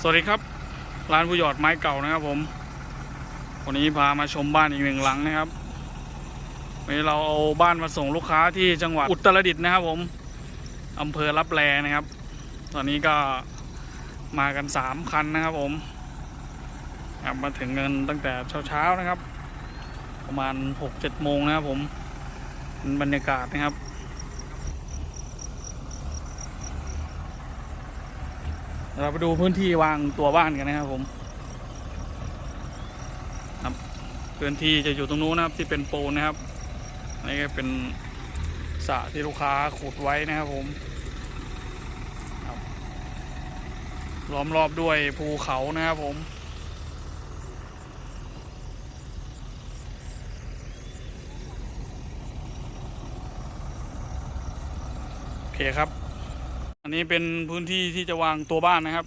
สวัสดีครับ ร้านผู้หยอดไม้เก่านะครับผม วันนี้พามาชมบ้านอีกหนึ่งหลังนะครับวันนี้เราเอาบ้านมาส่งลูกค้าที่จังหวัดอุตรดิตถ์นะครับผมอำเภอรับแลนะครับ ตอนนี้ก็มากันสามคันนะครับผมับมาถึงเงินตั้งแต่เช้าๆนะครับ ประมาณหกเจ็ดโมงนะครับผมบรรยากาศนะครับ เราไปดูพื้นที่วางตัวบ้านกันนะครับผมครับพื้นที่จะอยู่ตรงนู้นนะครับ ที่เป็นปูนนะครับนนี่ก็เป็นสระที่ลูกค้าขุดไว้นะครับผมครับล้อมรอบด้วยภูเขานะครับผม โอเคครับ อันนี้เป็นพื้นที่ที่จะวางตัวบ้านนะครับ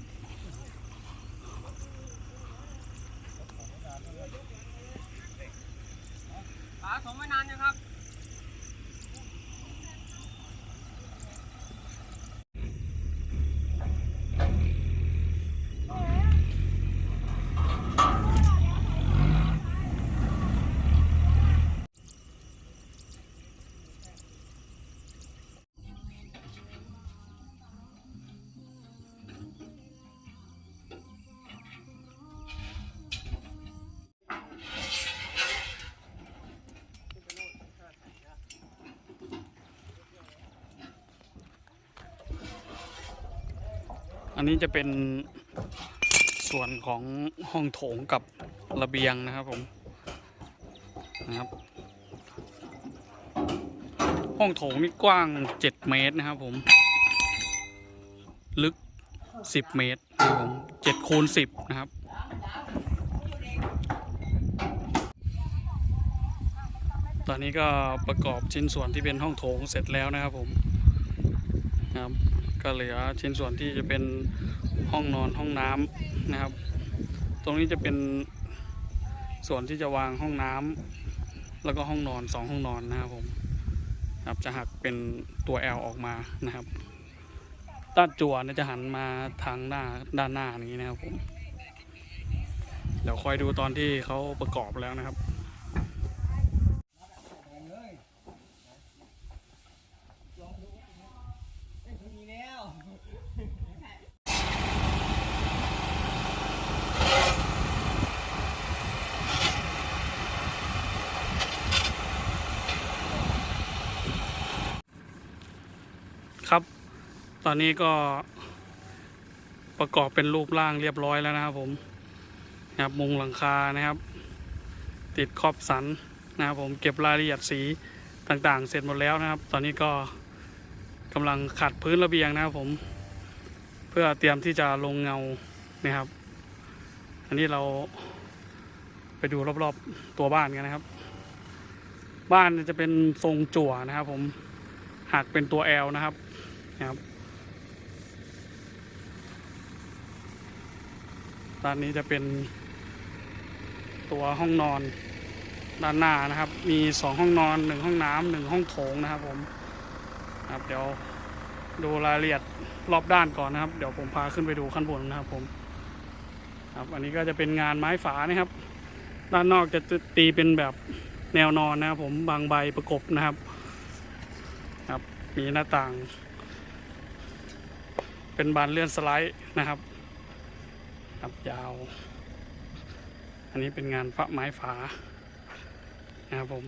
อันนี้จะเป็นส่วนของห้องโถงกับระเบียงนะครับผมนะครับ ห้องโถงนี่กว้าง 7 เมตรนะครับผม ลึก 10 เมตรนะครับผม7คูณ10 นะครับตอนนี้ก็ประกอบชิ้นส่วนที่เป็นห้องโถงเสร็จแล้วนะครับผมนะครับ ก็เหลือชิ้นส่วนที่จะเป็นห้องนอนห้องน้ำนะครับ ตรงนี้จะเป็นส่วนที่จะวางห้องน้ำแล้วก็ห้องนอนสองห้องนอนนะครับผมครับจะหักเป็นตัว L ออกมานะครับด้านจั่วเนี่ยจะหันมาทางหน้าด้านหน้านี้นะครับผมเดี๋ยวคอยดูตอนที่เขาประกอบแล้วนะครับ มีแล้ว ครับ ตอนนี้ก็ประกอบเป็นรูปร่างเรียบร้อยแล้วนะครับผมนะครับมุงหลังคานะครับ ติดขอบสันนะครับผมเก็บรายละเอียดสีต่างๆ เสร็จหมดแล้วนะครับ ตอนนี้ก็กำลังขัดพื้นระเบียงนะครับผม เพื่อเตรียมที่จะลงเงานะครับ อันนี้เราไปดูรอบๆตัวบ้านกันนะครับ บ้านจะเป็นทรงจั่วนะครับ ผมหักเป็นตัว L นะครับนะครับ ด้านนี้จะเป็นตัวห้องนอนด้านหน้านะครับ มีสองห้องนอนหนึ่งห้องน้ำหนึ่งห้องโถงนะครับผมครับเดี๋ยวดูรายละเอียดรอบด้านก่อนนะครับ เดี๋ยวผมพาขึ้นไปดูขั้นบนนะครับผมครับอันนี้ก็จะเป็นงานไม้ฝานะครับ ด้านนอกจะตีเป็นแบบแนวนอนนะครับผมบางใบประกบนะครับ ครับมีหน้าต่าง เป็นบานเลื่อนสไลด์นะครับ ครับยาว อันนี้เป็นงานฝาไม้ฝานะครับผม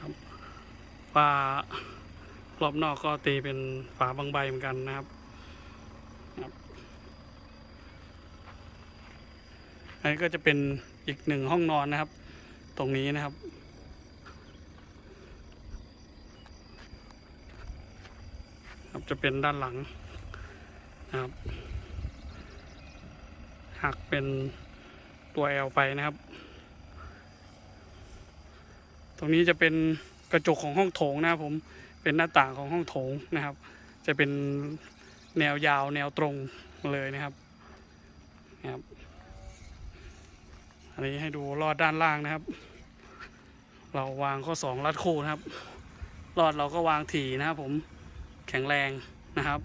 ครับฝารอบนอกก็ตีเป็นฝาบางใบเหมือนกันนะครับครับอันนี้ก็จะเป็นอีกหนึ่งห้องนอนนะครับ ตรงนี้นะครับครับจะเป็นด้านหลังนะครับ หักเป็นตัว L ไปนะครับ ตรงนี้จะเป็นกระจกของห้องโถงนะครับผมเป็นหน้าต่างของห้องโถงนะครับ จะเป็นแนวยาวแนวตรงเลยนะครับนะครับ อันนี้ให้ดูรอดด้านล่างนะครับ เราวางข้อสองรัดคู่นะครับรอดเราก็วางถี่นะครับผมแข็งแรงนะครับ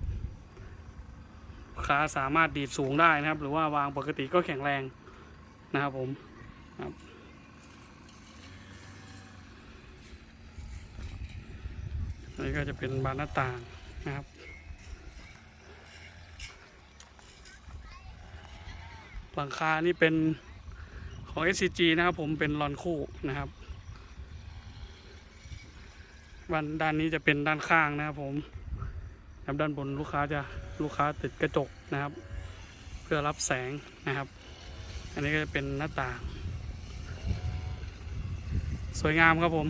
ค้าสามารถดีดสูงได้นะครับ หรือว่าวางปกติก็แข็งแรงนะครับผมครับนนี้ก็จะเป็นบานหน้าต่างนะครับหลังคานี่เป็นของ SCG นะครับผมเป็นลอนคู่นะครับวันด้านนี้จะเป็นด้านข้างนะครับผม ครับด้านบนลูกค้าจะลูกค้าติดกระจกนะครับ เพื่อรับแสงนะครับ อันนี้ก็จะเป็นหน้าต่าง สวยงามครับผม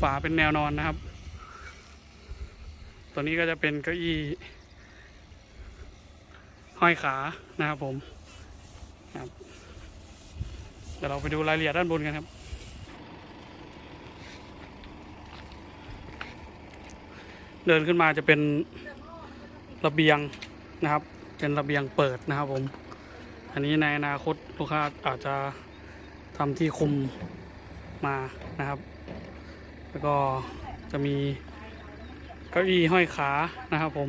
ฝาเป็นแนวนอนนะครับ ตัวนี้ก็จะเป็นเก้าอี้ห้อยขานะครับผมครับเดี๋ยวเราไปดูรายละเอียดด้านบนกันครับเดินขึ้นมาจะเป็น ระเบียงนะครับ เป็นระเบียงเปิดนะครับผม อันนี้ในอนาคตลูกค้าอาจจะทำที่คุมมานะครับ แล้วก็จะมีเก้าอี้ห้อยขานะครับผม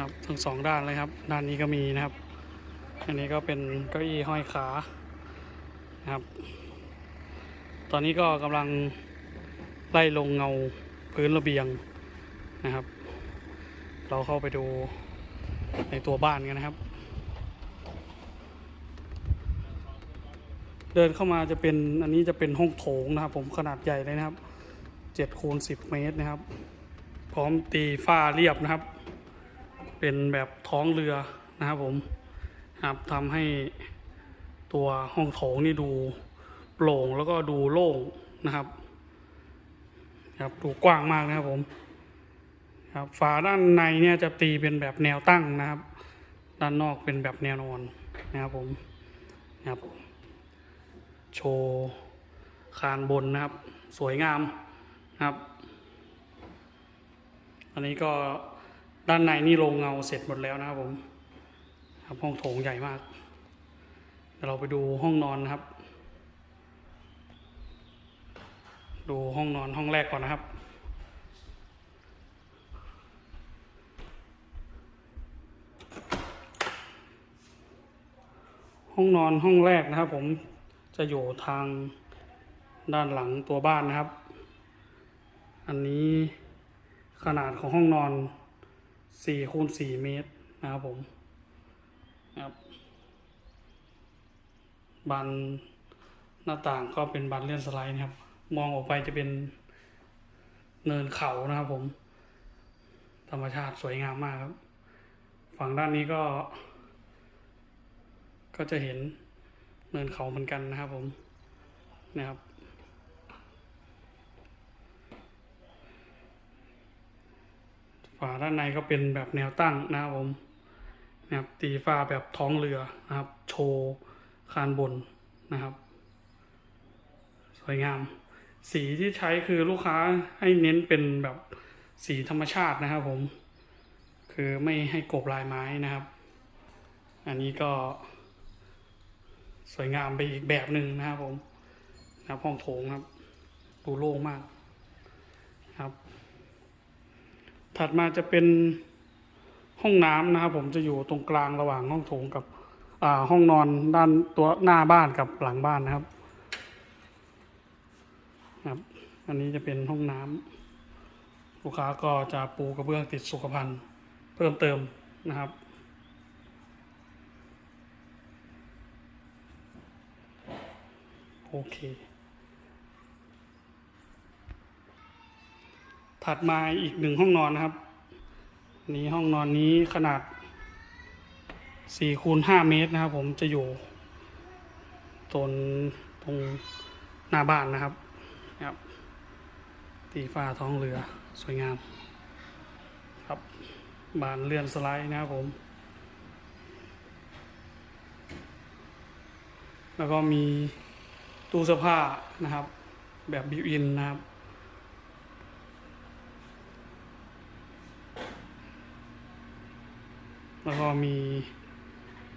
ครับทั้งสองด้านเลยครับ ด้านนี้ก็มีนะครับ อันนี้ก็เป็นเก้าอี้ห้อยขานะครับ ตอนนี้ก็กำลังไล่ลงเงาพื้นระเบียงนะครับ เราเข้าไปดูในตัวบ้านกันนะครับ เดินเข้ามาจะเป็นอันนี้จะเป็นห้องโถงนะครับ ผมขนาดใหญ่เลยนะครับเจ็ดคูณสิบเมตรนะครับ พร้อมตีฝ้าเรียบนะครับ เป็นแบบท้องเรือนะครับผมครับทำให้ตัวห้องโถงนี่ดูโปร่งแล้วก็ดูโล่งนะครับ ครับดูกว้างมากนะครับผม ครับฝาด้านในเนี่ยจะตีเป็นแบบแนวตั้งนะครับ ด้านนอกเป็นแบบแนวนอนนะครับผมนะครับโชว์คานบนนะครับ สวยงามนะครับ อันนี้ก็ด้านในนี่ลงเงาเสร็จหมดแล้วนะครับผมครับห้องโถงใหญ่มากเดี๋ยวเราไปดูห้องนอนนะครับ ดูห้องนอนห้องแรกก่อนนะครับ ห้องนอนห้องแรกนะครับ ผมจะอยู่ทางด้านหลังตัวบ้านนะครับ อันนี้ขนาดของห้องนอน4คูณ4เมตรนะครับผมครับบานหน้าต่างก็เป็นบานเลื่อนสไลด์นะครับ มองออกไปจะเป็นเนินเขานะครับผม ธรรมชาติสวยงามมากครับ ฝั่งด้านนี้ก็ ก็จะเห็นเนินเขาเหมือนกันนะครับผมนะครับ ฝาด้านในก็เป็นแบบแนวตั้งนะครับผมนะครับตีฟ้าแบบท้องเรือนะครับ โชว์คานบนนะครับ สวยงาม สีที่ใช้คือลูกค้าให้เน้นเป็นแบบสีธรรมชาตินะครับผม คือไม่ให้กบลายไม้นะครับ อันนี้ก็ สวยงามไปอีกแบบหนึ่งนะครับผมนะครับห้องโถงครับ ดูโล่งมากครับ ถัดมาจะเป็นห้องน้ำนะครับ ผมจะอยู่ตรงกลางระหว่างห้องโถงกับห้องนอนด้านตัวหน้าบ้านกับหลังบ้านนะครับ ครับ อันนี้จะเป็นห้องน้ำลูกค้าก็จะปูกระเบื้องติดสุขภัณฑ์เพิ่มเติมนะครับ อเค ถัดมาอีกหนึ่งห้องนอนนะครับ นี้ห้องนอนนี้ขนาด4คูณ5เมตรนะครับ ผมจะอยู่ตรงตรงหน้าบ้านนะครับครับตีฟ้าท้องเรือสวยงาม ครับบานเลื่อนสไลด์นะครับผม แล้วก็มี ตู้เสื้อผ้านะครับ แบบบิวอินนะครับ แล้วก็มี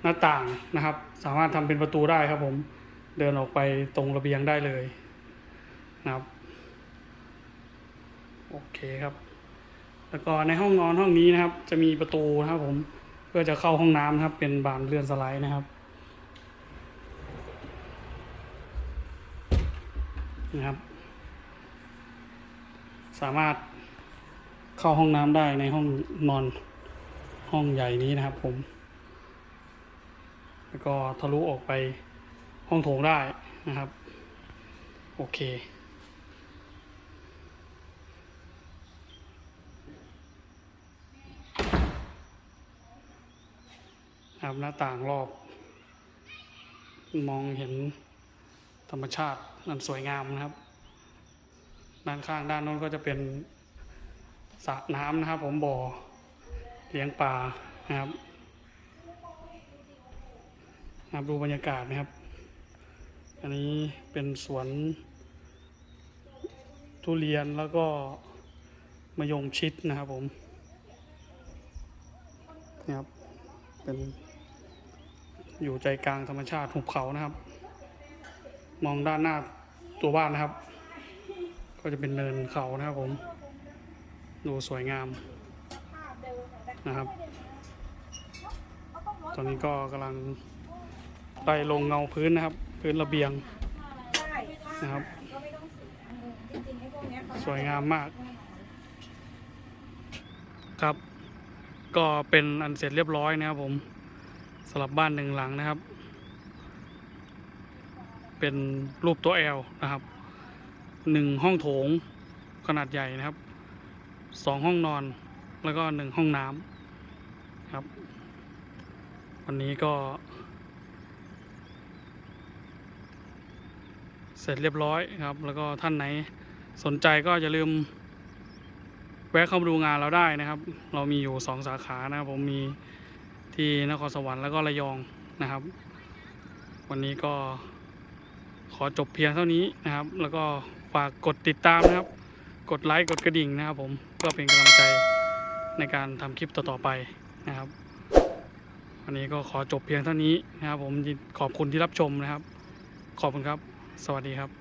หน้าต่างนะครับ สามารถทำเป็นประตูได้ครับผมเดินออกไปตรงระเบียงได้เลยนะครับ โอเคครับ แล้วก็ในห้องนอนห้องนี้นะครับ จะมีประตูนะครับผมเพื่อจะเข้าห้องน้ำนะครับ เป็นบานเลื่อนสไลด์นะครับ นะครับ สามารถเข้าห้องน้ำได้ในห้องนอนห้องใหญ่นี้นะครับผม แล้วก็ทะลุออกไปห้องโถงได้นะครับ โอเคครับหน้าต่างรอบ มองเห็น ธรรมชาตินั้นสวยงามนะครับ ด้านข้างด้านโน้นก็จะเป็นสระน้ำนะครับ ผมบ่อเลี้ยงปลานะครับนะดูบรรยากาศนะครับ อันนี้เป็นสวนทุเรียนแล้วก็มะยงชิดนะครับผมนี่ครับ เป็นอยู่ใจกลางธรรมชาติหุบเขานะครับ มองด้านหน้าตัวบ้านนะครับ ก็จะเป็นเนินเขานะครับผม ดูสวยงามนะครับ ตอนนี้ก็กำลังไต่ลงเงาพื้นนะครับ พื้นระเบียงนะครับ สวยงามมาก ครับ ก็เป็นอันเสร็จเรียบร้อยนะครับผมสำหรับบ้านหนึ่งหลังนะครับ เป็นรูปตัวแอลนะครับหนึ่งห้องโถงขนาดใหญ่นะครับสองห้องนอนแล้วก็หนึ่งห้องน้ำครับ วันนี้ก็ เสร็จเรียบร้อยครับ แล้วก็ท่านไหนสนใจก็อย่าลืม แวะเข้ามาดูงานเราได้นะครับ เรามีอยู่สองสาขานะครับผมมีที่นครสวรรค์แล้วก็ระยองนะครับ วันนี้ก็ ขอจบเพียงเท่านี้นะครับ แล้วก็ฝากกดติดตามนะครับ กดไลค์กดกระดิ่งนะครับ ผมเพื่อเป็นกำลังใจในการทำคลิปต่อๆไปนะครับ วันนี้ก็ขอจบเพียงเท่านี้นะครับ ผมขอบคุณที่รับชมนะครับ ขอบคุณครับ สวัสดีครับ